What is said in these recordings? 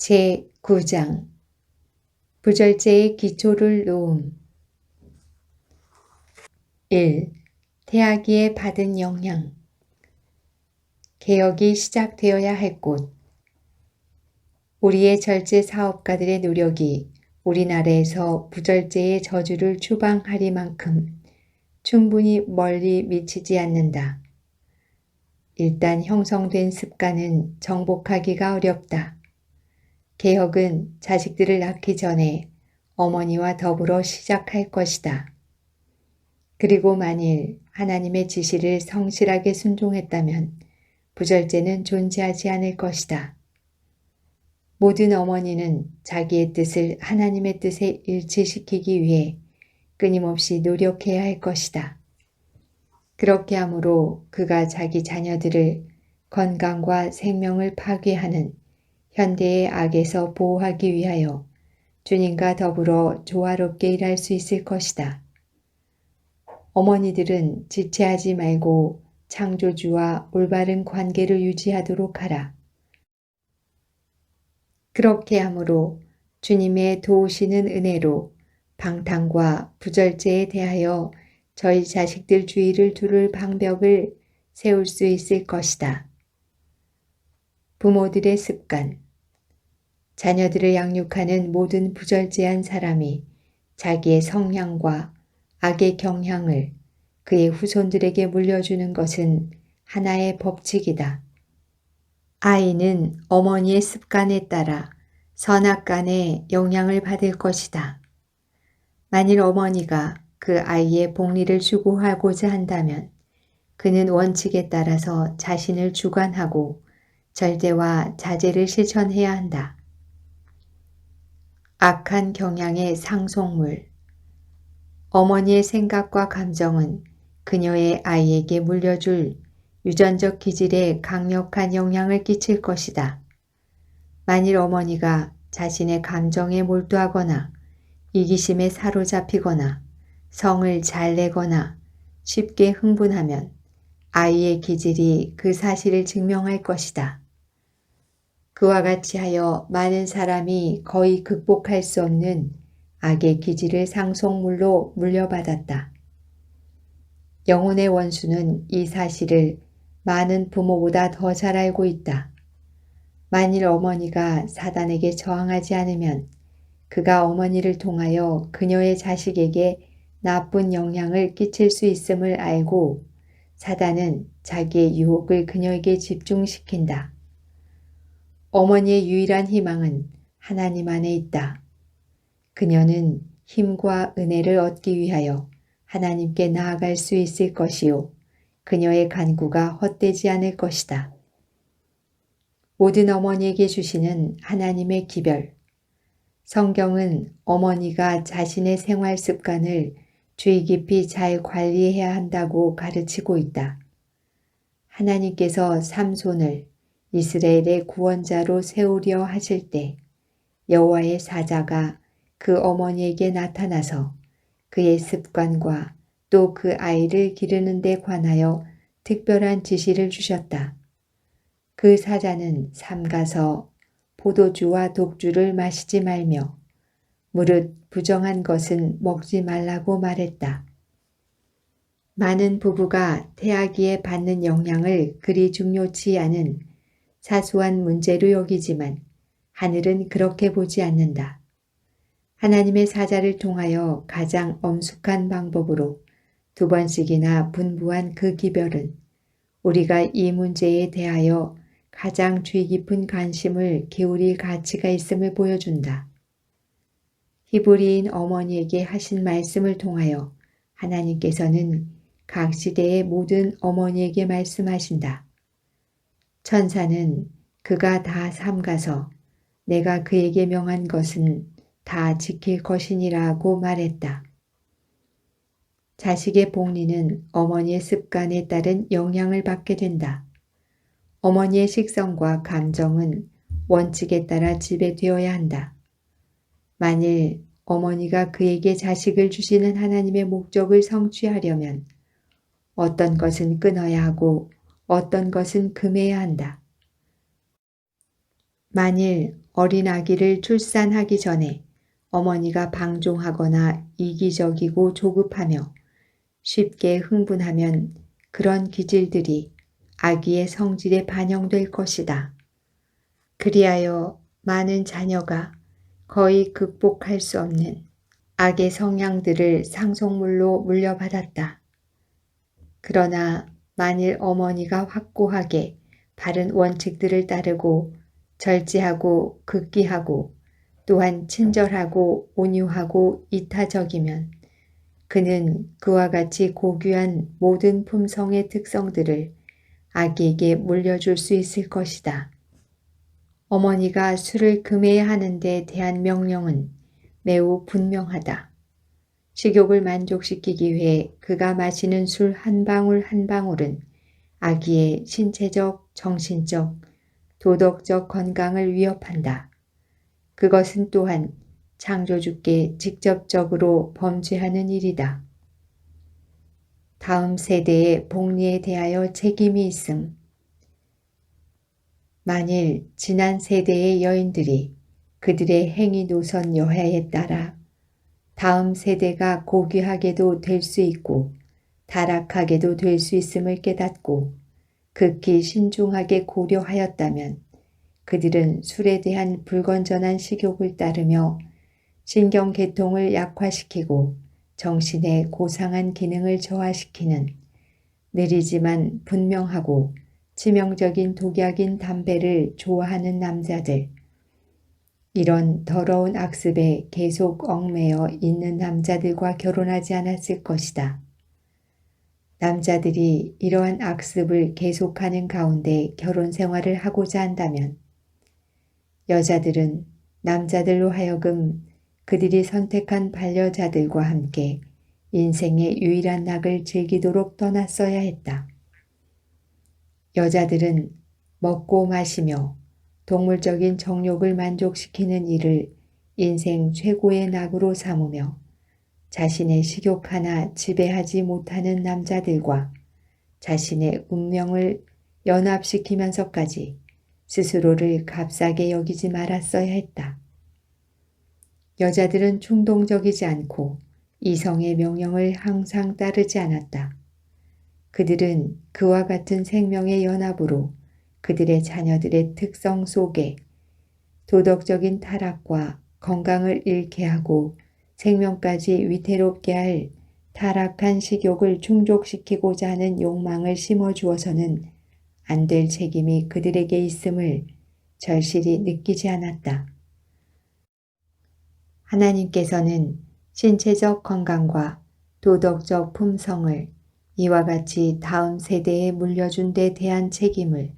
제9장 부절제의 기초를 놓음 1. 태아기에 받은 영향 개혁이 시작되어야 할 곳 우리의 절제 사업가들의 노력이 우리나라에서 부절제의 저주를 추방하리만큼 충분히 멀리 미치지 않는다. 일단 형성된 습관은 정복하기가 어렵다. 개혁은 자식들을 낳기 전에 어머니와 더불어 시작할 것이다. 그리고 만일 하나님의 지시를 성실하게 순종했다면 부절제는 존재하지 않을 것이다. 모든 어머니는 자기의 뜻을 하나님의 뜻에 일치시키기 위해 끊임없이 노력해야 할 것이다. 그렇게 함으로 그가 자기 자녀들을 건강과 생명을 파괴하는 현대의 악에서 보호하기 위하여 주님과 더불어 조화롭게 일할 수 있을 것이다. 어머니들은 지체하지 말고 창조주와 올바른 관계를 유지하도록 하라. 그렇게 함으로 주님의 도우시는 은혜로 방탕과 부절제에 대하여 저희 자식들 주의를 두를 방벽을 세울 수 있을 것이다. 부모들의 습관 자녀들을 양육하는 모든 부절제한 사람이 자기의 성향과 악의 경향을 그의 후손들에게 물려주는 것은 하나의 법칙이다. 아이는 어머니의 습관에 따라 선악간의 영향을 받을 것이다. 만일 어머니가 그 아이의 복리를 추구하고자 한다면 그는 원칙에 따라서 자신을 주관하고 절대와 자제를 실천해야 한다. 악한 경향의 상속물 어머니의 생각과 감정은 그녀의 아이에게 물려줄 유전적 기질에 강력한 영향을 끼칠 것이다. 만일 어머니가 자신의 감정에 몰두하거나 이기심에 사로잡히거나 성을 잘 내거나 쉽게 흥분하면 아이의 기질이 그 사실을 증명할 것이다. 그와 같이 하여 많은 사람이 거의 극복할 수 없는 악의 기질을 상속물로 물려받았다. 영혼의 원수는 이 사실을 많은 부모보다 더 잘 알고 있다. 만일 어머니가 사단에게 저항하지 않으면 그가 어머니를 통하여 그녀의 자식에게 나쁜 영향을 끼칠 수 있음을 알고 사단은 자기의 유혹을 그녀에게 집중시킨다. 어머니의 유일한 희망은 하나님 안에 있다. 그녀는 힘과 은혜를 얻기 위하여 하나님께 나아갈 수 있을 것이요. 그녀의 간구가 헛되지 않을 것이다. 모든 어머니에게 주시는 하나님의 기별. 성경은 어머니가 자신의 생활 습관을 주의 깊이 잘 관리해야 한다고 가르치고 있다. 하나님께서 삼손을 이스라엘의 구원자로 세우려 하실 때 여호와의 사자가 그 어머니에게 나타나서 그의 습관과 또 그 아이를 기르는 데 관하여 특별한 지시를 주셨다. 그 사자는 삼가서 포도주와 독주를 마시지 말며 무릇 부정한 것은 먹지 말라고 말했다. 많은 부부가 태아기에 받는 영향을 그리 중요치 않은 사소한 문제로 여기지만 하늘은 그렇게 보지 않는다. 하나님의 사자를 통하여 가장 엄숙한 방법으로 두 번씩이나 분부한 그 기별은 우리가 이 문제에 대하여 가장 주의 깊은 관심을 기울일 가치가 있음을 보여준다. 히브리인 어머니에게 하신 말씀을 통하여 하나님께서는 각 시대의 모든 어머니에게 말씀하신다. 천사는 그가 다 삼가서 내가 그에게 명한 것은 다 지킬 것이니라고 말했다. 자식의 복리는 어머니의 습관에 따른 영향을 받게 된다. 어머니의 식성과 감정은 원칙에 따라 지배되어야 한다. 만일 어머니가 그에게 자식을 주시는 하나님의 목적을 성취하려면 어떤 것은 끊어야 하고 어떤 것은 금해야 한다. 만일 어린 아기를 출산하기 전에 어머니가 방종하거나 이기적이고 조급하며 쉽게 흥분하면 그런 기질들이 아기의 성질에 반영될 것이다. 그리하여 많은 자녀가 거의 극복할 수 없는 악의 성향들을 상속물로 물려받았다. 그러나 만일 어머니가 확고하게 바른 원칙들을 따르고 절제하고 극기하고 또한 친절하고 온유하고 이타적이면 그는 그와 같이 고귀한 모든 품성의 특성들을 아기에게 물려줄 수 있을 것이다. 어머니가 술을 금해야 하는 데 대한 명령은 매우 분명하다. 식욕을 만족시키기 위해 그가 마시는 술 한 방울 한 방울은 아기의 신체적, 정신적, 도덕적 건강을 위협한다. 그것은 또한 창조주께 직접적으로 범죄하는 일이다. 다음 세대의 복리에 대하여 책임이 있음. 만일 지난 세대의 여인들이 그들의 행위 노선 여하에 따라 다음 세대가 고귀하게도 될 수 있고 타락하게도 될 수 있음을 깨닫고 극히 신중하게 고려하였다면 그들은 술에 대한 불건전한 식욕을 따르며 신경계통을 약화시키고 정신의 고상한 기능을 저하시키는 느리지만 분명하고 치명적인 독약인 담배를 좋아하는 남자들, 이런 더러운 악습에 계속 얽매여 있는 남자들과 결혼하지 않았을 것이다. 남자들이 이러한 악습을 계속하는 가운데 결혼 생활을 하고자 한다면 여자들은 남자들로 하여금 그들이 선택한 반려자들과 함께 인생의 유일한 낙을 즐기도록 떠났어야 했다. 여자들은 먹고 마시며 동물적인 정욕을 만족시키는 일을 인생 최고의 낙으로 삼으며 자신의 식욕 하나 지배하지 못하는 남자들과 자신의 운명을 연합시키면서까지 스스로를 값싸게 여기지 말았어야 했다. 여자들은 충동적이지 않고 이성의 명령을 항상 따르지 않았다. 그들은 그와 같은 생명의 연합으로 그들의 자녀들의 특성 속에 도덕적인 타락과 건강을 잃게 하고 생명까지 위태롭게 할 타락한 식욕을 충족시키고자 하는 욕망을 심어주어서는 안 될 책임이 그들에게 있음을 절실히 느끼지 않았다. 하나님께서는 신체적 건강과 도덕적 품성을 이와 같이 다음 세대에 물려준 데 대한 책임을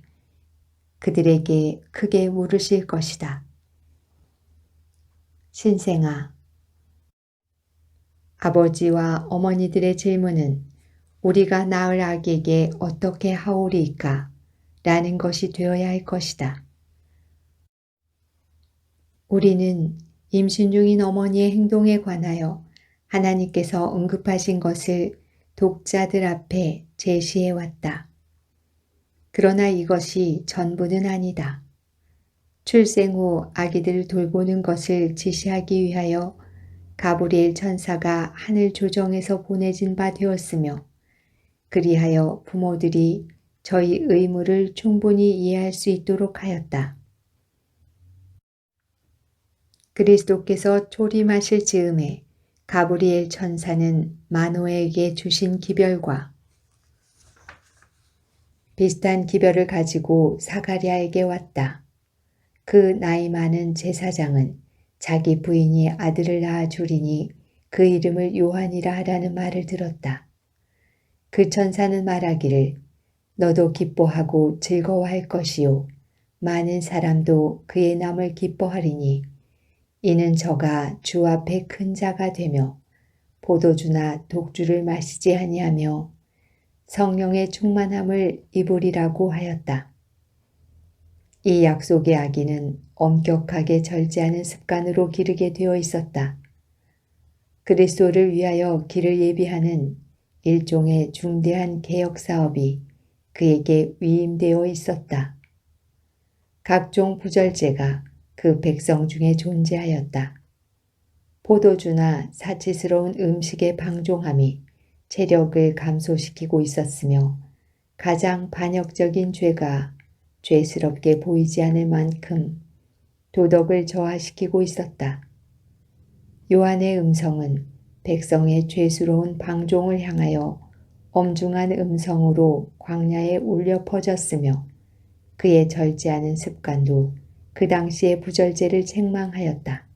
그들에게 크게 물으실 것이다. 신생아, 아버지와 어머니들의 질문은 우리가 낳을 아기에게 어떻게 하오리까? 라는 것이 되어야 할 것이다. 우리는 임신 중인 어머니의 행동에 관하여 하나님께서 언급하신 것을 독자들 앞에 제시해 왔다. 그러나 이것이 전부는 아니다. 출생 후 아기들을 돌보는 것을 지시하기 위하여 가브리엘 천사가 하늘 조정에서 보내진 바 되었으며 그리하여 부모들이 저희 의무를 충분히 이해할 수 있도록 하였다. 그리스도께서 초림하실 즈음에 가브리엘 천사는 마노에게 주신 기별과 비슷한 기별을 가지고 사가리아에게 왔다. 그 나이 많은 제사장은 자기 부인이 아들을 낳아 주리니 그 이름을 요한이라 하라는 말을 들었다. 그 천사는 말하기를 너도 기뻐하고 즐거워할 것이요 많은 사람도 그의 남을 기뻐하리니 이는 저가 주 앞에 큰 자가 되며 포도주나 독주를 마시지 아니하며 성령의 충만함을 입으리라고 하였다. 이 약속의 아기는 엄격하게 절제하는 습관으로 기르게 되어 있었다. 그리스도를 위하여 길을 예비하는 일종의 중대한 개혁 사업이 그에게 위임되어 있었다. 각종 부절제가 그 백성 중에 존재하였다. 포도주나 사치스러운 음식의 방종함이 체력을 감소시키고 있었으며 가장 반역적인 죄가 죄스럽게 보이지 않을 만큼 도덕을 저하시키고 있었다. 요한의 음성은 백성의 죄스러운 방종을 향하여 엄중한 음성으로 광야에 울려 퍼졌으며 그의 절제하는 습관도 그 당시의 부절제를 책망하였다.